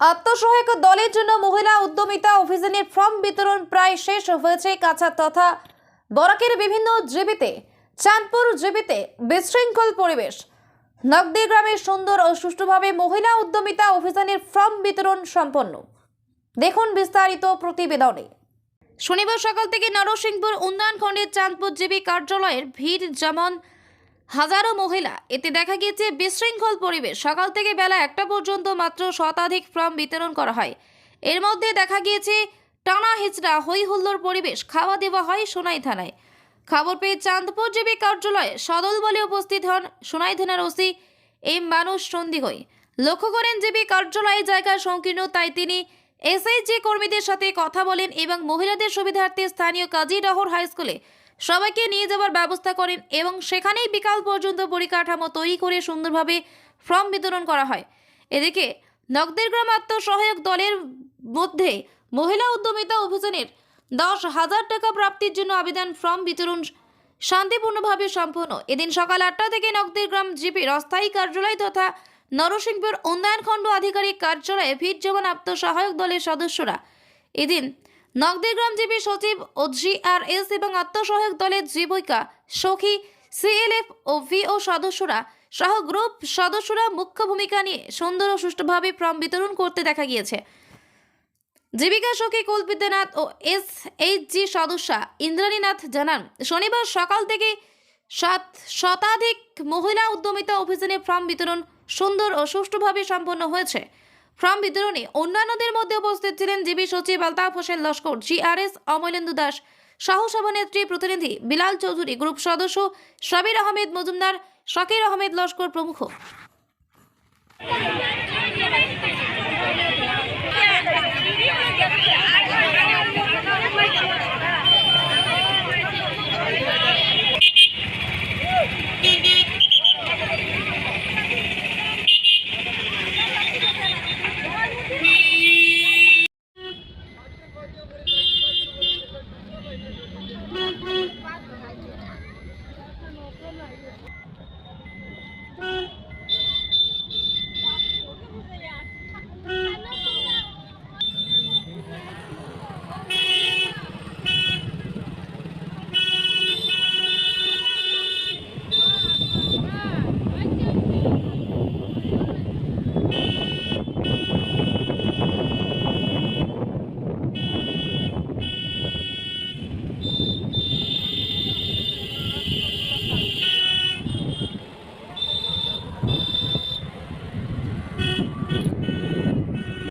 আত্মসহায়ক দলের জন্য মহিলা উদ্যমিতা অভিযানের ফর্ম বিতরণ প্রায় শেষ হয়েছে কাছা তথা বরাকের বিভিন্ন জীবিতে। চাঁদপুর জীবিতে বিশৃঙ্খল পরিবেশ। নগদী গ্রামের সুন্দর ও সুষ্ঠুভাবে মহিলা উদ্যমিতা অভিযানের ফর্ম বিতরণ সম্পন্ন। দেখুন বিস্তারিত প্রতিবেদনে। শনিবার সকাল থেকে নরসিংপুর উন্নয়ন খণ্ডের চাঁদপুর জিবি কার্যালয়ের ভিড় যেমন হাজারো মহিলা, এতে দেখা গিয়েছে বিশৃঙ্খল পরিবেশ। সকাল থেকে বেলা একটা পর্যন্ত মাত্র শতাধিক ফর্ম বিতরণ করা হয়। এর মধ্যে দেখা গিয়েছে টানা হিচড়া হই হুল্লোর পরিবেশ, খাওয়া দেওয়া হয় সোনাই থানায়। খবর পেয়ে চাঁদপুর জিবি কার্যালয়ে সদল বলে উপস্থিত হন সোনাই থানার ওসি এম মানুষ সন্দিহই। লক্ষ্য করেন জিবি কার্যালয়ে জায়গা সংকীর্ণ, তাই তিনি এসএইচজি কর্মীদের সাথে কথা বলেন এবং মহিলাদের সুবিধার্থে স্থানীয় কাজীডহর হাই স্কুলে সবাইকে নিয়ে যাওয়ার ব্যবস্থা করেন এবং সেখানেই বিকাল পর্যন্ত পরিকাঠামো তৈরি করে সুন্দরভাবে ফর্ম বিতরণ করা হয়। এদিকে নগদের গ্রাম আত্মসহায়ক দলের মধ্যে মহিলা উদ্যমিতা অভিযানের দশ হাজার টাকা প্রাপ্তির জন্য আবেদন ফর্ম বিতরণ শান্তিপূর্ণভাবে সম্পন্ন। এদিন সকাল আটটা থেকে নগদের গ্রাম জিপির অস্থায়ী কার্যালয় তথা নরসিংপুর উন্নয়ন খণ্ড আধিকারিক কার্যালয়ে ভিড় জমান আত্মসহায়ক দলের সদস্যরা এদিন নগদেগ্রাম জিবি সচিব ও জিআরএস এবং আত্মসহায়ক দলের জীবিকা সখী সিএলএফ ও ভিও সদস্যরা সহ গ্রুপ সদস্যরা মুখ্য ভূমিকা নিয়ে সুন্দর ও সুষ্ঠুভাবে ফর্ম বিতরণ করতে দেখা গিয়েছে। জীবিকা সখী কুলবিদ্যানাথ ও এস এইচ জি সদস্যা ইন্দ্রাণীনাথ জানান, শনিবার সকাল থেকে সাত শতাধিক মহিলা উদ্যমিতা অভিযানে ফর্ম বিতরণ সুন্দর ও সুষ্ঠুভাবে সম্পন্ন হয়েছে। ফর্ম বিতরণে অন্যান্যদের মধ্যে উপস্থিত ছিলেন জিবি সচিব Altaf Hossain Laskar G R S Amalendu Das সহ সভানেত্রী প্রতিনিধি বিলাল চৌধুরী, গ্রুপ সদস্য সাবির আহমেদ মজুমদার, শাকির আহমেদ লস্কর প্রমুখ।